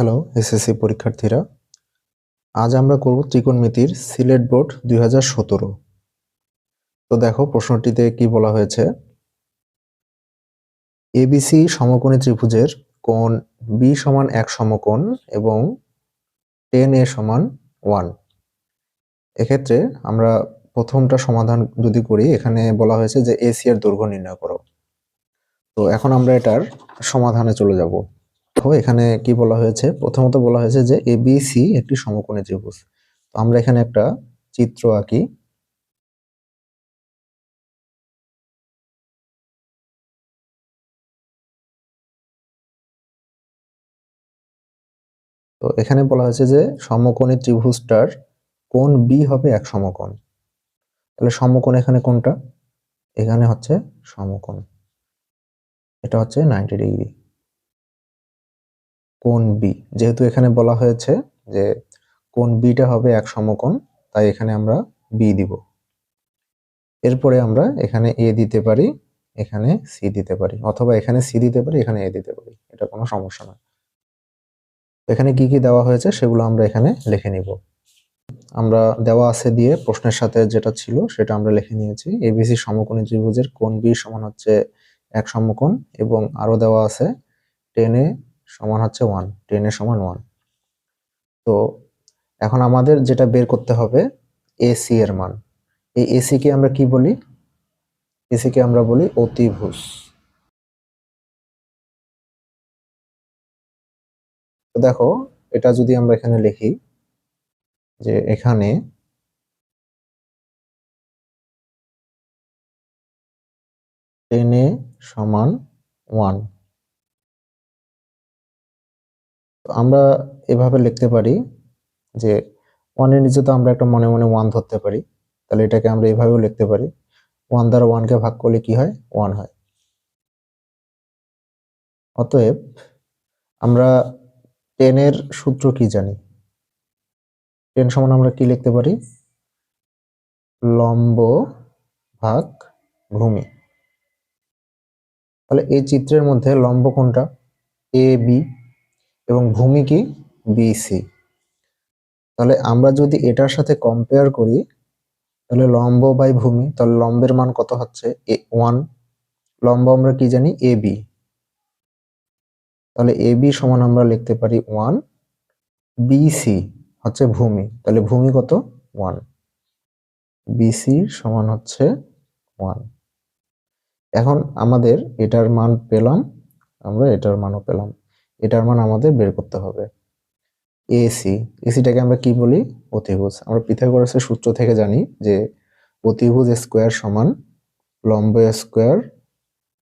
Hello SSC পরীক্ষার্থীরা। আজ আমরা করব ত্রিকোণমিতির সিলেট বোর্ড দুই হাজার সতেরো। তো দেখো, প্রশ্নটিতে কি বলা হয়েছে? এবিসি সমকোণী ত্রিভুজের কোণ বি সমান এক সমকোণ এবং টেন এ সমান ওয়ান এক্ষেত্রে আমরা প্রথমটা সমাধান যদি করি, এখানে বলা হয়েছে যে এসি এর দৈর্ঘ্য নির্ণয় করো। তো এখন আমরা এটার সমাধানে চলে যাব। এখানে কি বলা হয়েছে? প্রথমত বলা হয়েছে যে এবিসি একটি সমকোণী ত্রিভুজ। তো আমরা এখানে একটা চিত্র আঁকি। তো এখানে বলা হয়েছে যে সমকোণী ত্রিভুজটার কোণ বি হবে এক সমকোণ। তাহলে সমকোণ এখানে কোনটা? এখানে হচ্ছে সমকোণ। এটা হচ্ছে নাইনটি ডিগ্রি কোণ বি যেহেতু এখানে বলা হয়েছে যে কোন বিটা হবে এক সমকোণ, তাই এখানে আমরা বি দিব। এরপরে আমরা এখানে এ দিতে পারি, এখানে সি দিতে পারি, অথবা এখানে সি দিতে পারি, এখানে এ দিতে পারি, এটা কোনো সমস্যা নয়। এখানে কি কি দেওয়া হয়েছে সেগুলো আমরা এখানে লিখে নিব। আমরা দেওয়া আছে দিয়ে প্রশ্নের সাথে যেটা ছিল সেটা আমরা লিখে নিয়েছি। এবিসি সমকোণী ত্রিভুজের কোন বি সমান হচ্ছে এক সমকোণ এবং আরও দেওয়া আছে টেনে সমান হচ্ছে ওয়ান টেন এর সমান ওয়ান তো এখন আমাদের যেটা বের করতে হবে এসি এর মান। এই এসি কে আমরা কি বলি? এসি কে আমরা বলি অতিভুজ। দেখো, এটা যদি আমরা এখানে লিখি যে এখানে টেন সমান ওয়ান আমরা এভাবে লিখতে পারি যে ওয়ানের নিচে তো আমরা একটা মনে মনে ওয়ান ধরতে পারি, তাহলে এটাকে আমরা এভাবেও লিখতে পারি ওয়ান দ্বারা ওয়ানকে ভাগ করলে কি হয়? ওয়ান হয়। অতএব আমরা টেনের সূত্র কি জানি? টেন সমান আমরা কি লিখতে পারি? লম্ব ভাগ ভূমি। তাহলে এই চিত্রের মধ্যে লম্ব কোনটা? এ বি এবং ভূমি কি? বিসি তাহলে আমরা যদি এটার সাথে কম্পেয়ার করি, তাহলে লম্ব বাই ভূমি, তাহলে লম্বের মান কত হচ্ছে? এ ওয়ান লম্ব আমরা কি জানি? এ বি তাহলে এ বি সমান আমরা লিখতে পারি ওয়ান বিসি হচ্ছে ভূমি, তাহলে ভূমি কত? ওয়ান বিসি সমান হচ্ছে ওয়ান এখন আমাদের এটার মান পেলাম, আমরা এটার মানও পেলাম। এটার মান আমাদের বের করতে হবে। এসি এসিটাকে আমরা কি বলি? অতিভুজ। আমরা পিথাগোরাসের সূত্র থেকে জানি যে অতিভুজ স্কোয়ার সমান লম্ব স্কোয়ার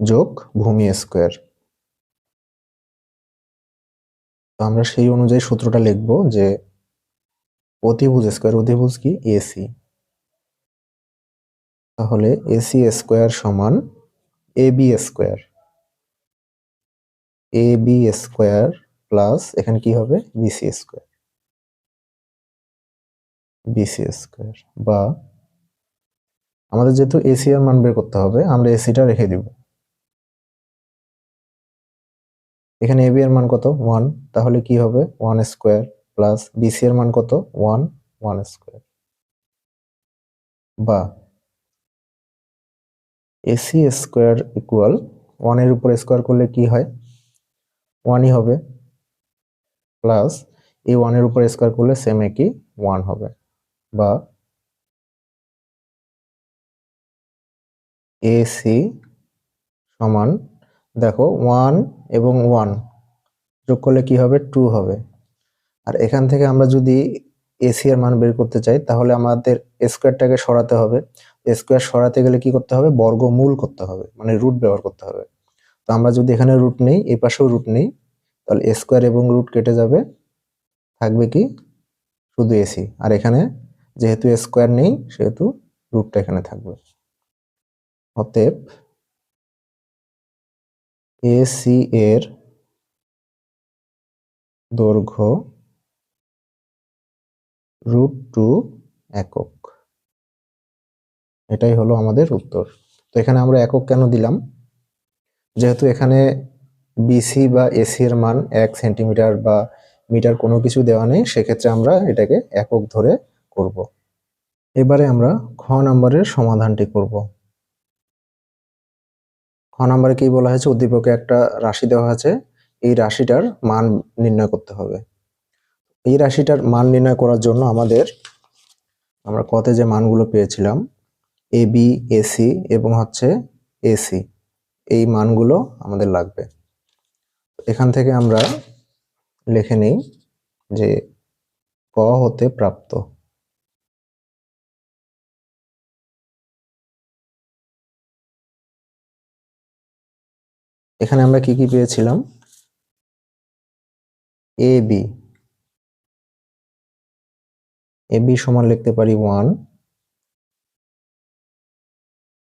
যোগ ভূমি স্কোয়ার। তো আমরা সেই অনুযায়ী সূত্রটা লিখব যে অতিভুজ স্কোয়ার, অতিভুজ কি? এসি তাহলে এসি স্কোয়ার সমান A B square. A B square plus এখানে কি হবে? বিসি স্কোয়ার বিসি স্কোয়ার বা আমাদের যেহেতু এসি এর মান বের করতে হবে, আমরা এসিটা রেখে দিব। এখানে এবি এর মান কত? ওয়ান তাহলে কি হবে? ওয়ান স্কোয়ার প্লাস বিসি এর মান কত? ওয়ান ওয়ান স্কোয়ার বা এসি স্কোয়ার ইকুয়াল ওয়ানের উপর স্কোয়ার করলে কি হয়? ওয়ানই হবে প্লাস এই ওয়ানের উপর স্কোয়ার করলে সেম একই ওয়ান হবে, বা এসি সমান, দেখো ওয়ান এবং ওয়ান যোগ করলে কি হবে? টু হবে। আর এখান থেকে আমরা যদি এসি এর মান বের করতে চাই, তাহলে আমাদের স্কোয়ারটাকে সরাতে হবে। স্কোয়ার সরাতে গেলে কি করতে হবে? বর্গমূল করতে হবে মানে রুট ব্যবহার করতে হবে। তো আমরা যদি এখানে রুট নেই, এই পাশেও রুট নেই, তাহলে স্কোয়ার এবং রুট কেটে যাবে। থাকবে কি? শুধু এসি আর এখানে যেহেতু স্কোয়ার নেই, সেহেতু রুটটা এখানে থাকবে। অতএব এসি এর দৈর্ঘ্য রুট টু একক। এটাই হলো আমাদের উত্তর। তো এখানে আমরা একক কেন দিলাম? যেহেতু এখানে বিসি বা এসি এর মান এক সেন্টিমিটার বা মিটার কোনো কিছু দেওয়া নেই, সেক্ষেত্রে আমরা এটাকে একক ধরে করব। এবারে আমরা খ নাম্বারের সমাধানটি করব। খ নাম্বারে কি বলা হয়েছে? উদ্দীপকে একটা রাশি দেওয়া আছে। এই রাশিটার মান নির্ণয় করতে হবে। এই রাশিটার মান নির্ণয় করার জন্য আমাদের, আমরা কতে যে মানগুলো পেয়েছিলাম এ বি এসি এবং হচ্ছে এসি এই মানগুলো আমাদের লাগবে। এখান থেকে আমরা লিখে নেই যে ক হতে প্রাপ্ত। এখানে আমরা কি কি পেয়েছিলাম? এ, বি। এ, বি সমান লিখতে পারি ওয়ান।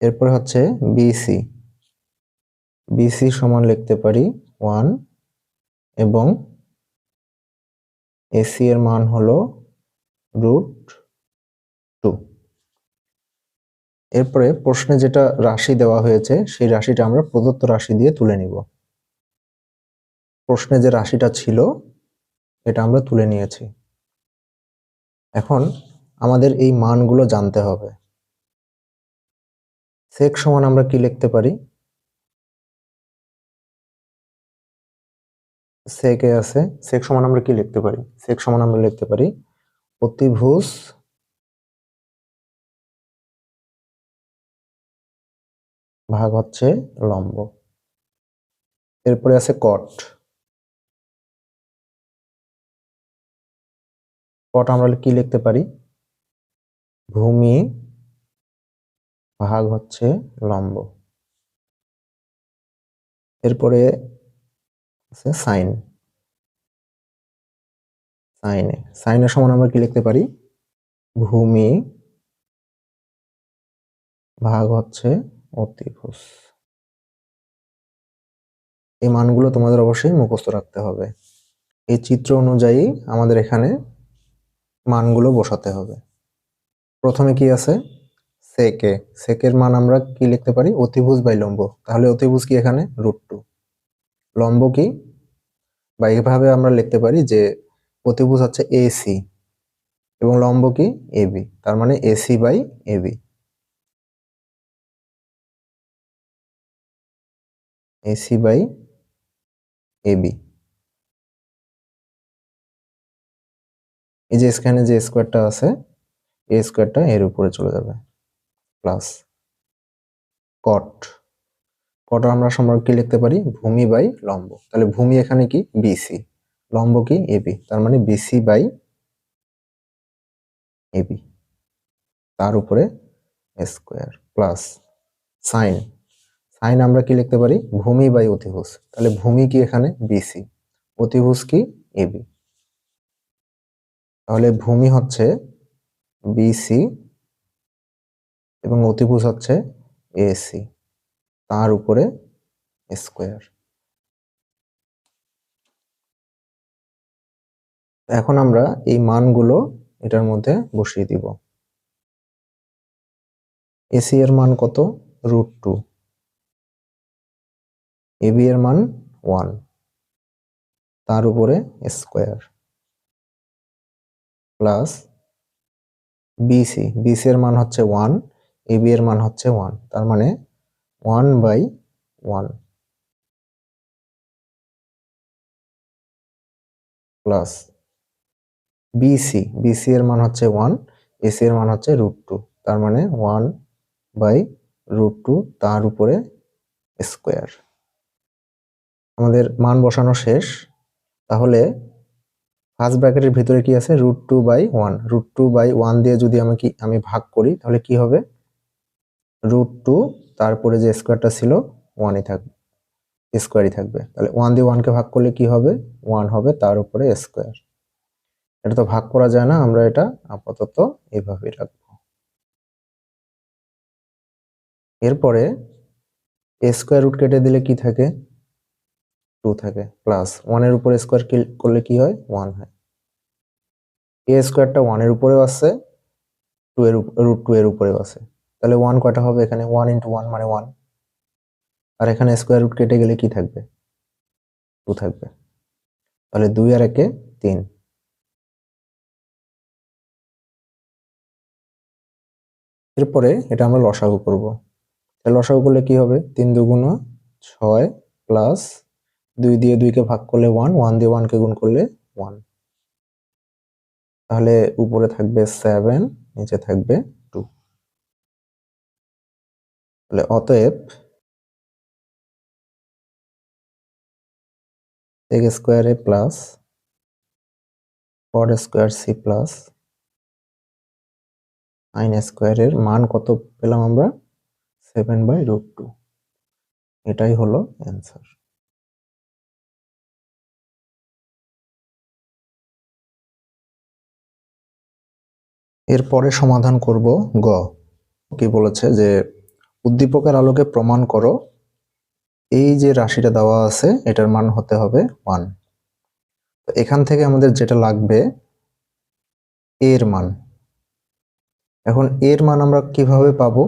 এরপরে হচ্ছে বিসি বিসি সমান লিখতে পারি ওয়ান এবং এসি এর মান হলো রুট টু এরপরে প্রশ্নে যেটা রাশি দেওয়া হয়েছে, সেই রাশিটা আমরা প্রদত্ত রাশি দিয়ে তুলে নিব। প্রশ্নে যে রাশিটা ছিল, এটা আমরা তুলে নিয়েছি। এখন আমাদের এই মানগুলো জানতে হবে। সেক সমান আমরা কি লিখতে পারি? সেকে আছে সেক সমান আমরা কি লিখতে পারি? সেক সমান আমরা লিখতে পারি অতিভুজ ভাগ হচ্ছে লম্ব। এরপরে আছে কট কট আমরা কি লিখতে পারি? ভূমি ভাগ হচ্ছে লম্ব। এরপরে আছে সাইন সাইনে সাইনের সমান আমরা কি লিখতে পারি? ভূমি ভাগ হচ্ছে অতিভুজ। এই মানগুলো তোমাদের অবশ্যই মুখস্থ রাখতে হবে। এই চিত্র অনুযায়ী আমাদের এখানে মানগুলো বসাতে হবে। প্রথমে কি আছে? সেকে সেকের মান আমরা কি লিখতে পারি? অতিভুজ বাই লম্ব। তাহলে অতিভুজ কি এখানে? রুট টু লম্ব কি? বা এইভাবে আমরা লিখতে পারি যে অতিভুজ হচ্ছে এসি এবং লম্ব কি? এবি তার মানে AC by AB AC by AB এই যে এখানে যে স্কোয়ারটা আছে, এই স্কোয়ারটা এর উপরে চলে যাবে। Plus cot. কট আমরা সম্পর্কে লিখতে পারি? ভূমি বাই লম্ব। তাহলে ভূমি এখানে কি? বিসি লম্ব কি? এবি তার মানে বিসি বাই এবি তার উপরে স্কোয়ার প্লাস সাইন। সাইন আমরা কি লিখতে পারি? ভূমি বাই অতিভুজ। তাহলে ভূমি কি এখানে? বিসি অতিভুজ কি? এবি তাহলে ভূমি হচ্ছে বিসি এবং অতিভুজ হচ্ছে এসি তার উপরে স্কোয়ার এখন আমরা এই মানগুলো এটার মধ্যে বসিয়ে দিব। এসি এর মান কত? রুট টু এবি এর মান ওয়ান তার উপরে স্কোয়ার প্লাস বিসি বিসি এর মান হচ্ছে ওয়ান এবি এর মান হচ্ছে ওয়ান তার মানে one by one plus BC BC এর মান হচ্ছে ওয়ান এসি এর মান হচ্ছে রুট টু, তার মানে ওয়ান বাই রুট টু তার উপরে স্কোয়ার। আমাদের মান বসানো শেষ। তাহলে ফার্স্ট ব্র্যাকেটের ভিতরে কি আছে? Root two by one. Root two by one দিয়ে যদি আমি কি, আমি ভাগ করি, তাহলে কি হবে? রুট টু তারপরে যে স্কোয়ারটা ছিল ওয়ানই থাকবে স্কোয়ারই থাকবে। তাহলে ওয়ান দিয়ে ওয়ানকে ভাগ করলে কি হবে? ওয়ান হবে তার উপরে স্কোয়ার এটা তো ভাগ করা যায় না, আমরা এটা আপাতত এভাবেই রাখব। এরপরে স্কোয়ার রুট কেটে দিলে কি থাকে? টু থাকে প্লাস ওয়ানের উপরে স্কোয়ার করলে কি হয়? ওয়ান হয়। এ স্কোয়ারটা ওয়ানের উপরেও আছে টু এর রুট টু এর উপরেও আছে তাহলে ওয়ান কয়টা হবে? এখানে ওয়ান ইন্টু ওয়ান মানে ওয়ান আর এখানে স্কোয়ার রুট কেটে গেলে কি থাকবে? টু থাকবে। তাহলে দুই আর একে তিন। এরপরে এটা আমরা লসাগু করব। তাহলে লসাগু করলে কি হবে? তিন দুগুণ ছয় প্লাস দুই দিয়ে দুইকে ভাগ করলে ওয়ান ওয়ান দিয়ে ওয়ানকে গুণ করলে ওয়ান তাহলে উপরে থাকবে সেভেন নিচে থাকবে টু তাহলে অতএব X square A plus four square C plus nine স্কোয়ারের মান কত পেলাম আমরা? সেভেন বাই রুট টু এটাই হলো অ্যান্সার এরপরে সমাধান করব গ। কি বলেছে যে উদ্দীপকের আলোকে প্রমাণ করো। এই যে রাশিটা দেওয়া আছে, এটার মান হতে হবে ওয়ান এখান থেকে আমাদের যেটা লাগবে এর মান। এখন এর মান আমরা কীভাবে পাবো?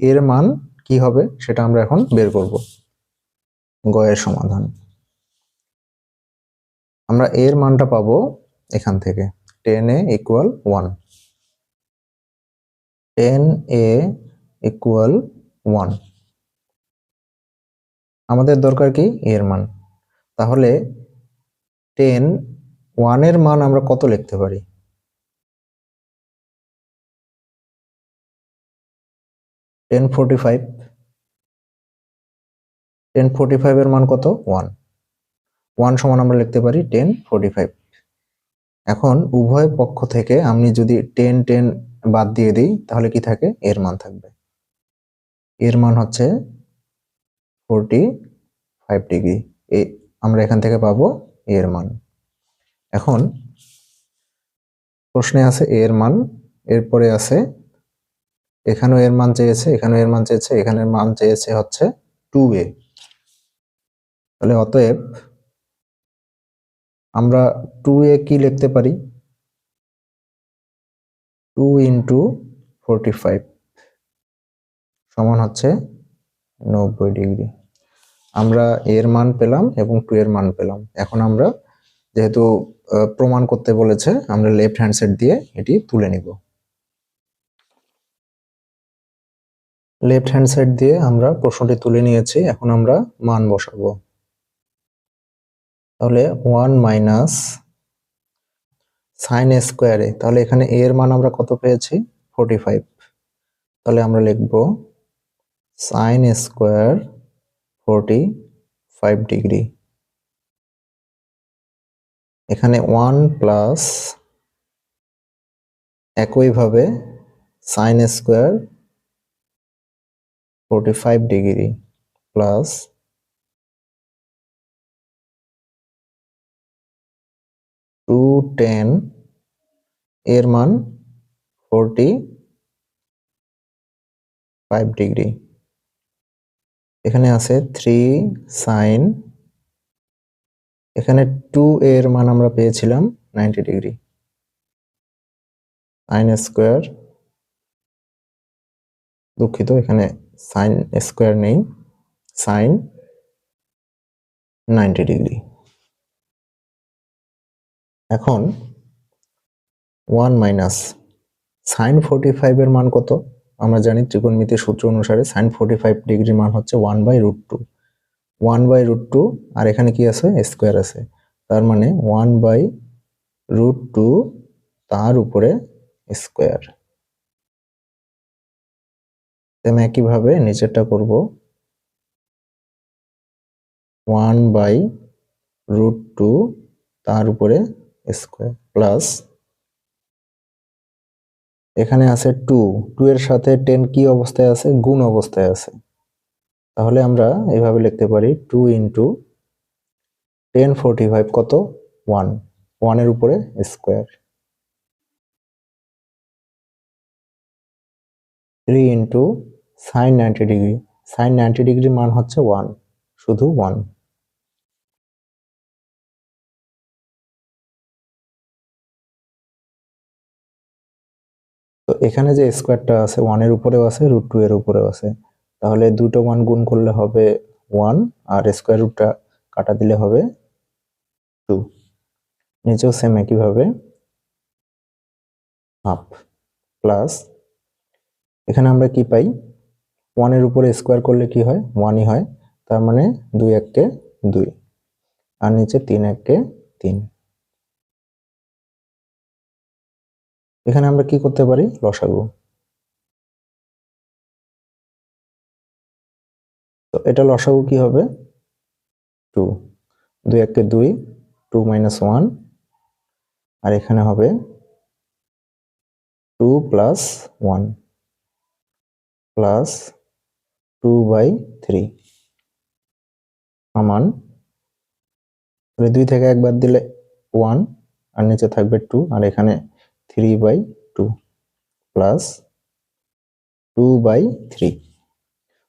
এর মান কি হবে, সেটা আমরা এখন বের করব। গয়ের সমাধান। আমরা এর মানটা পাবো এখান থেকে। Ten A equal one ten A equal one আমাদের দরকার কি? এর মান। তাহলে টেন ওয়ানের মান আমরা কত লিখতে পারি? Ten forty five ten forty ফাইভের মান কত? ওয়ান ওয়ান সমান আমরা লিখতে পারি টেন ফোরটি ফাইভ এখন উভয় পক্ষ থেকে আমি যদি টেন টেন বাদ দিয়ে দিই, তাহলে কি থাকে? এর মান থাকবে। এর মান হচ্ছে ফোরটি ফাইভ ডিগ্রি এই আমরা এখান থেকে পাবো এর মান। এখন প্রশ্নে আছে এর মান, এরপরে আছে এখানেও এর মান চেয়েছে, এখানেও এর মান চেয়েছে এখানের মান চেয়েছে হচ্ছে টু এ তাহলে অতএব আমরা টু এ কি লিখতে পারি? টু ইন্টু ফোরটি ফাইভ সমান হচ্ছে নব্বই ডিগ্রি। আমরা এর মান পেলাম এবং টু এর মান পেলাম। এখন আমরা যেহেতু প্রমাণ করতে বলেছে, আমরা লেফট হ্যান্ড সাইড দিয়ে এটি তুলে নিব। লেফট হ্যান্ড সাইড দিয়ে আমরা প্রশ্নটি তুলে নিয়েছি, এখন আমরা মান বসাবো। তাহলে ওয়ান মাইনাস সাইন স্কোয়ারে তাহলে এখানে এর মান আমরা কত পেয়েছি? ফোরটি ফাইভ তাহলে আমরা লিখব sine square forty five degree এখানে ওয়ান প্লাস একইভাবে sine square forty five degree plus two ten এর মান ফোরটি ফাইভ ডিগ্রি এখানে আছে থ্রি সাইন এখানে টু এর মান আমরা পেয়েছিলাম নাইনটি ডিগ্রি সাইন স্কোয়ার দুঃখিত, এখানে সাইন স্কোয়ার নেই সাইন নাইনটি ডিগ্রি এখন ওয়ান মাইনাস সাইন ফোরটি ফাইভের মান কত? আমরা জানি ত্রিকোণমিতির সূত্র অনুসারে সাইন ফোরটি ফাইভ ডিগ্রির মান হচ্ছে one by root two one by root two আর এখানে কি আছে? স্কোয়ার আছে। তার মানে ওয়ান বাই রুট টু তার উপরে স্কোয়ার আমি একইভাবে নিচেরটা করব। ওয়ান বাই রুট টু তার উপরে স্কোয়ার প্লাস এখানে আছে টু টু এর সাথে টেন কি অবস্থায় আছে? গুণ অবস্থায় আছে। তাহলে আমরা এভাবে লিখতে পারি two into ten forty five কত ওয়ান ওয়ানের উপরে square three into sine ninety degree sine ninety ডিগ্রির মান হচ্ছে ওয়ান শুধু ওয়ান তো এখানে যে স্কোয়ারটা আছে ওয়ানের উপরেও আছে রুট টু এর উপরেও আছে। তাহলে দুটো ওয়ান গুণ করলে হবে ওয়ান আর স্কোয়ার রুটটা কাটা দিলে হবে টু নিচেও সেম একইভাবে। হাফ প্লাস এখানে আমরা কি পাই? ওয়ানের উপরে স্কোয়ার করলে কি হয়? ওয়ানই হয়। তার মানে দুই এককে দুই। আর নিচে তিন এককে তিন। এখানে আমরা কি করতে পারি? লসাগু তো এটা লসাগু কি হবে? টু। দুই এককে দুই, টু মাইনাস ওয়ান। আর এখানে হবে two plus one. Plus two by three. সমান দুই থেকে একবার দিলে ওয়ান, আর নিচে থাকবে টু। আর এখানে three by two plus two by three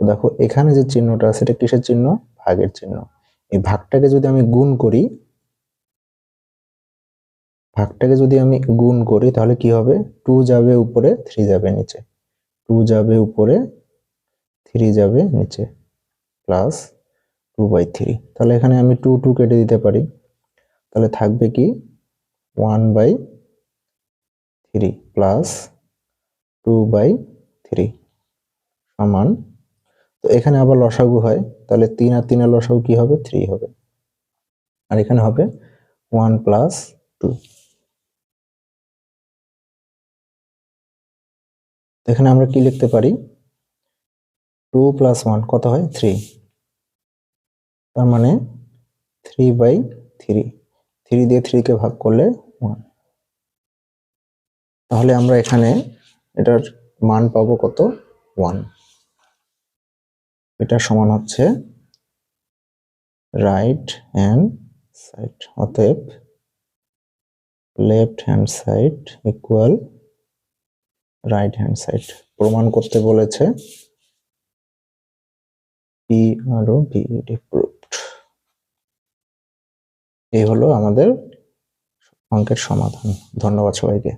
দেখো, এখানে যে চিহ্নটা আছে, এটা কিসের চিহ্ন? ভাগের চিহ্ন। এই ভাগটাকে যদি আমি গুণ করি, ভাগটাকে যদি আমি গুণ করি, তাহলে কি হবে? টু যাবে উপরে থ্রি যাবে নিচে। টু যাবে উপরে থ্রি যাবে নিচে প্লাস টু বাই থ্রি তাহলে এখানে আমি টু টু কেটে দিতে পারি। তাহলে থাকবে কি? One by three plus two by three সমান। তো এখানে আবার লসাগু হয়, তাহলে তিন আর তিনের লসাগু কি হবে? থ্রি হবে। আর এখানে হবে ওয়ান প্লাস টু। এখানে আমরা কি লিখতে পারি? টু প্লাস ওয়ান, কত হয়? থ্রি। তার মানে থ্রি বাই থ্রি। থ্রি দিয়ে থ্রিকে ভাগ করলে ওয়ান। তাহলে আমরা এখানে এটার মান পাবো কত? ওয়ান এটা সমান হচ্ছে রাইট হ্যান্ড সাইড অতএব left hand side equal right hand side প্রমাণ করতে বলেছে P R O B proved এই হলো আমাদের অঙ্কের সমাধান। ধন্যবাদ সবাইকে।